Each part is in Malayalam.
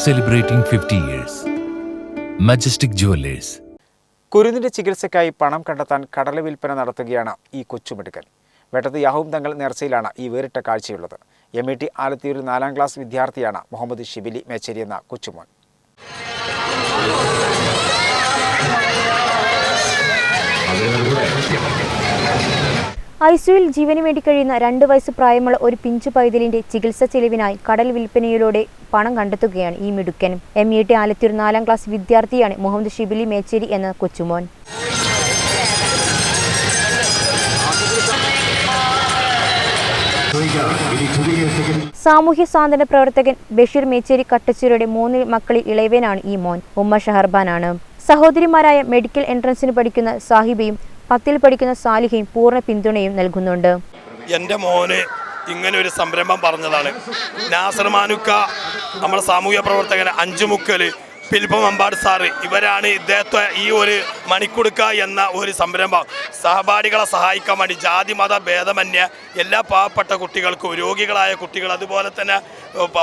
celebrating 50 years. Majestic Jewelers. കുരുന്നിന്റെ ചികിത്സയ്ക്കായി പണം കണ്ടെത്താൻ കടല വിൽപ്പന നടത്തുകയാണ് ഈ കൊച്ചുമിടുക്കൻ വെട്ടത്ത് യാഹൂം തങ്ങൾ നേർച്ചയിലാണ് ഈ വേറിട്ട കാഴ്ചയുള്ളത് എം ഇ ടി ആലത്തിയൂരിൽ നാലാം ക്ലാസ് വിദ്യാർത്ഥിയാണ് മുഹമ്മദ് ഷിബിലി മേച്ചേരി എന്ന കൊച്ചുമോൻ ഐസിയുവിൽ ജീവന് വേണ്ടി കഴിയുന്ന രണ്ട് വയസ്സ് പ്രായമുള്ള ഒരു പിഞ്ചു പൈതലിന്റെ ചികിത്സ ചെലവിനായി കടൽ വിൽപ്പനയിലൂടെ പണം കണ്ടെത്തുകയാണ് ഈ മിടുക്കൻ. എം. ഇ. ടി. ആലത്തൂർ നാലാം ക്ലാസ് വിദ്യാർത്ഥിയാണ് മുഹമ്മദ് ഷിബിലി മേച്ചേരി എന്ന കൊച്ചുമോൻ. സാമൂഹ്യ സാന്ത്വന പ്രവർത്തകൻ ബഷീർ മേച്ചേരി കട്ടച്ചൂരുടെ മൂന്ന് മക്കളിൽ ഇളയവനാണ് ഈ മോൻ. ഉമ്മ ഷഹർബാനാണ്. സഹോദരിമാരായ മെഡിക്കൽ എൻട്രൻസിന് പഠിക്കുന്ന സാഹിബയും പത്തിൽ പഠിക്കുന്ന സാലിഹയും പൂർണ പിന്തുണയും നൽകുന്നുണ്ട്. എന്റെ മോന് ഇങ്ങനെ ഒരു സംരംഭം പറഞ്ഞതാണ്. നാസർ മാനുക്ക നമ്മുടെ സാമൂഹ്യ പ്രവർത്തകൻ അഞ്ചുമുക്കൽ പിൽപ്പം അമ്പാട് സാറ് ഇവരാണ് ഇദ്ദേഹത്തെ ഈ ഒരു മണിക്കുടുക്ക എന്ന ഒരു സംരംഭം. സഹപാഠികളെ സഹായിക്കാൻ വേണ്ടി ജാതി മത ഭേദമന്യ എല്ലാ പാവപ്പെട്ട കുട്ടികൾക്കും രോഗികളായ കുട്ടികൾ അതുപോലെ തന്നെ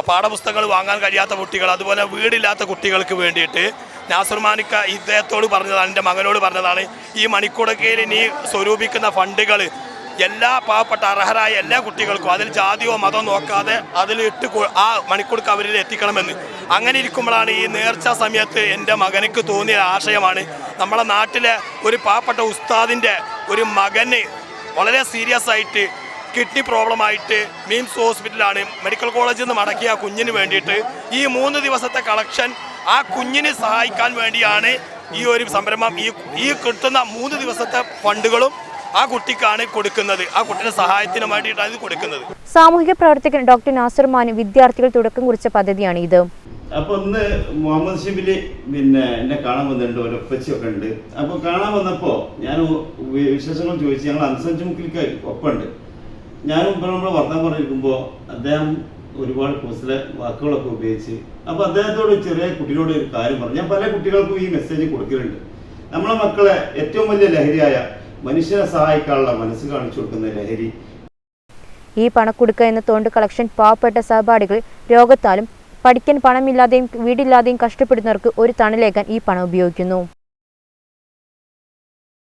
പാഠപുസ്തകങ്ങൾ വാങ്ങാൻ കഴിയാത്ത കുട്ടികൾ അതുപോലെ വീടില്ലാത്ത കുട്ടികൾക്ക് വേണ്ടിയിട്ട് നാസർ മാനിക്ക ഇദ്ദേഹത്തോട് പറഞ്ഞതാണ് എന്റെ മകനോട് പറഞ്ഞതാണ് ഈ മണിക്കുടക്കയിൽ നീ സ്വരൂപിക്കുന്ന ഫണ്ടുകൾ എല്ലാ പാവപ്പെട്ട അർഹരായ എല്ലാ കുട്ടികൾക്കും അതിൽ ജാതിയോ മതമോ നോക്കാതെ അതിൽ ഇട്ട് ആ മണിക്കൂർക്ക് അവരിൽ എത്തിക്കണമെന്ന്. അങ്ങനെ ഇരിക്കുമ്പോഴാണ് ഈ നേർച്ച സമയത്ത് എന്റെ മകനക്ക് തോന്നിയ ആശയമാണ് നമ്മളെ നാട്ടിലെ ഒരു പാവപ്പെട്ട ഉസ്താദിന്റെ ഒരു മകന് വളരെ സീരിയസ് ആയിട്ട് കിഡ്നി പ്രോബ്ലം ആയിട്ട് മീംസ് ഹോസ്പിറ്റലാണ് മെഡിക്കൽ കോളേജിൽ നിന്ന് മടക്കിയ കുഞ്ഞിന് വേണ്ടിയിട്ട് ഈ മൂന്ന് ദിവസത്തെ കളക്ഷൻ ആ കുഞ്ഞിനെ സഹായിക്കാൻ വേണ്ടിയാണ് ഈ ഒരു സംരംഭം ഈ ഈ കിട്ടുന്ന മൂന്ന് ദിവസത്തെ ഫണ്ടുകളും ആ കുട്ടിക്കാണ് കൊടുക്കുന്നത്. ആ കുട്ടിയുടെ സഹായത്തിന് വേണ്ടിയിട്ടാണ് ഇത് കൊടുക്കുന്നത്. സാമൂഹിക പ്രവർത്തകൻ ഡോക്ടർ നാസർ മാനു വിദ്യാർത്ഥികൾ തുടക്കം കുറിച്ച പദ്ധതിയാണ് ഇത്. അപ്പൊ ഇന്ന് മുഹമ്മദ് ഷിബിലി പിന്നെ എന്നെ കാണാൻ വന്നിട്ടുണ്ട് ഒരു ഒപ്പച്ചയൊക്കെ ഉണ്ട്. അപ്പൊ കാണാൻ വന്നപ്പോ ഞാൻ വിശേഷങ്ങൾ ചോദിച്ചു ഞങ്ങൾ അൻസഞ്ച് മുക്കിലേക്ക് ഒപ്പമുണ്ട്. ഞാനും ഇപ്പൊ നമ്മൾ വർത്തമാനം പറഞ്ഞിരിക്കുമ്പോ അദ്ദേഹം ഒരുപാട് കുസല വാക്കുകളൊക്കെ ഉപയോഗിച്ച്. അപ്പൊ അദ്ദേഹത്തോട് ചെറിയ കുട്ടികളോട് ഒരു കാര്യം പറഞ്ഞു. ഞാൻ പല കുട്ടികൾക്കും ഈ മെസ്സേജ് കൊടുക്കലുണ്ട്. നമ്മളെ മക്കളെ ഏറ്റവും വലിയ ലഹരിയായ മനുഷ്യനെ സഹായിക്കാനുള്ള മനസ്സ് കാണിച്ചു കൊടുക്കുന്ന ലഹരി. ഈ പണക്കുടുക്ക എന്ന തോണ്ട് കളക്ഷൻ പാവപ്പെട്ട സഹപാഠികൾ രോഗത്താലും പഠിക്കാൻ പണമില്ലാതെയും വീടില്ലാതെയും കഷ്ടപ്പെടുന്നവർക്ക് ഒരു തണലേക്കാൻ ഈ പണം ഉപയോഗിക്കുന്നു.